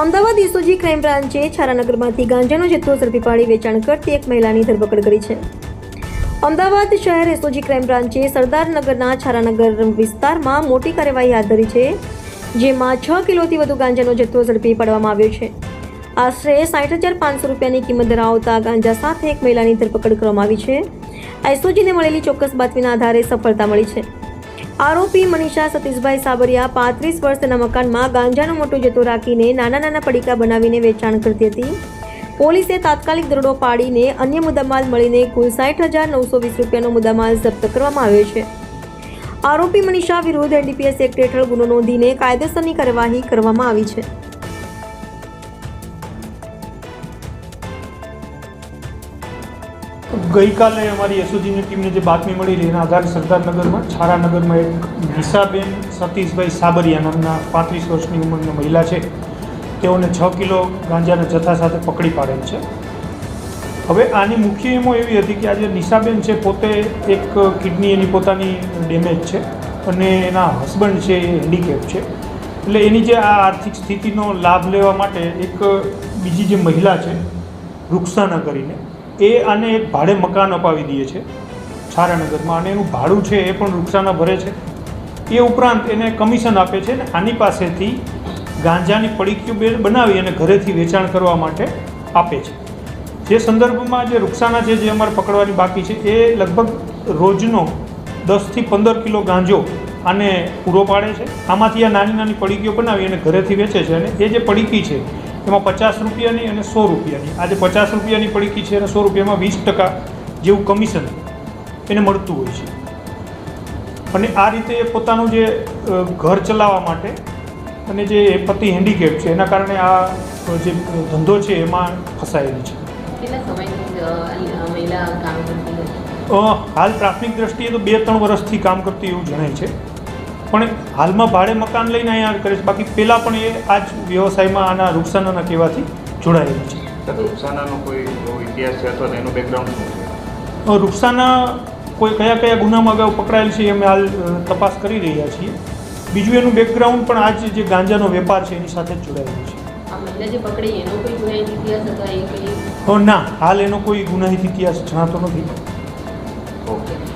Ahmedabad SOG crime બ્રાન્ચે છારાનગરમાંથી ગાંજાનો જથ્થો ઝડપી પાડી વેચાણ કરતી એક મહિલાની ધરપકડ કરી છે. અમદાવાદ શહેર એસઓજી ક્રાઇમ બ્રાન્ચે સરદારનગરના છારાનગર વિસ્તારમાં મોટી કાર્યવાહી હાથ ધરી છે, જેમાં છ કિલોથી વધુ ગાંજાનો જથ્થો ઝડપી પાડવામાં આવ્યો છે. આશરે સાઠ હજાર પાંચસો રૂપિયાની કિંમત ધરાવતા ગાંજા સાથે એક મહિલાની ધરપકડ કરવામાં આવી છે. એસઓજીને મળેલી ચોક્કસ બાતમીના આધારે સફળતા મળી છે. આરોપી મનીષા સતીશભાઈ સાબરિયા પાંત્રીસ વર્ષના મકાનમાં ગાંજાનો મોટો જથ્થો રાખીને નાના નાના પડીકા બનાવીને વેચાણ કરતી હતી. પોલીસે તાત્કાલિક દરોડો પાડીને અન્ય મુદ્દામાલ મળીને કુલ સાઠ હજાર નવસો વીસ રૂપિયાનો મુદ્દામાલ જપ્ત કરવામાં આવ્યો છે. આરોપી મનીષા વિરુદ્ધ એનડીપીએસ એક્ટ હેઠળ ગુનો નોંધીને કાયદેસરની કાર્યવાહી કરવામાં આવી છે. ગઈકાલે અમારી એસઓજીની ટીમને જે બાતમી મળી એના આધારે સરદારનગરમાં, છારાનગરમાં એક નિશાબેન સતીશભાઈ સાબરિયા નામના પાંત્રીસ વર્ષની ઉંમરની મહિલા છે. તેઓને છ કિલો ગાંજાના જથ્થા સાથે પકડી પાડેલ છે. હવે આની મુખ્ય એમો એવી હતી કે આજે નિશાબેન છે, પોતે એક કિડની એની પોતાની ડેમેજ છે અને એના હસબન્ડ છે, એ હેન્ડીકેપ છે. એટલે એની જે આ આર્થિક સ્થિતિનો લાભ લેવા માટે એક બીજી જે મહિલા છે રૂક્ષાના કરીને એ આને એક ભાડે મકાન અપાવી દે છે. છારાનગરમાં અને એનું ભાડું છે એ પણ રૂક્ષાના ભરે છે. એ ઉપરાંત એને કમિશન આપે છે ને આની પાસેથી ગાંજાની પડીકીઓ બનાવી અને ઘરેથી વેચાણ કરવા માટે આપે છે. જે સંદર્ભમાં જે રૂક્ષાના છે જે અમારે પકડવાની બાકી છે એ લગભગ રોજનો દસથી પંદર કિલો ગાંજો આને પૂરો પાડે છે. આમાંથી આ નાની નાની પડીકીઓ બનાવી અને ઘરેથી વેચે છે અને એ જે પડીકી છે એમાં પચાસ રૂપિયાની અને સો રૂપિયાની. આજે પચાસ રૂપિયાની પડીકી છે અને સો રૂપિયામાં વીસ ટકા જેવું કમિશન એને મળતું હોય છે. અને આ રીતે એ પોતાનું જે ઘર ચલાવવા માટે અને જે પતિ હેન્ડીકેપ છે એના કારણે આ જે ધંધો છે એમાં ફસાયેલી છે. હાલ પ્રાથમિક દ્રષ્ટિએ તો બે ત્રણ વર્ષથી કામ કરતી એવું જણાય છે. પણ હાલમાં ભાડે મકાન લઈને અહીંયા કરે છે. બાકી પહેલાં પણ એ આ જ વ્યવસાયમાં આના રૂક્ષાનાના કહેવાથી જોડાયેલી છે. સર કોઈ ઇતિહાસ છે અથવા તો એનું બેકગ્રાઉન્ડ શું છે? કોઈ કયા કયા ગુનામાં અગાઉ પકડાયેલ છે એ અમે હાલ તપાસ કરી રહ્યા છીએ. બીજું એનું બેકગ્રાઉન્ડ પણ આજે જે ગાંજાનો વેપાર છે એની સાથે જ જોડાયેલું છે. આ મહિલા જે પકડી એનો કોઈ ગુનાહિત ઇતિહાસ અથવા એ કંઈ? અ, ના. હાલ એનો કોઈ ગુનાહિત ઇતિહાસ જણાતો નથી. ઓકે.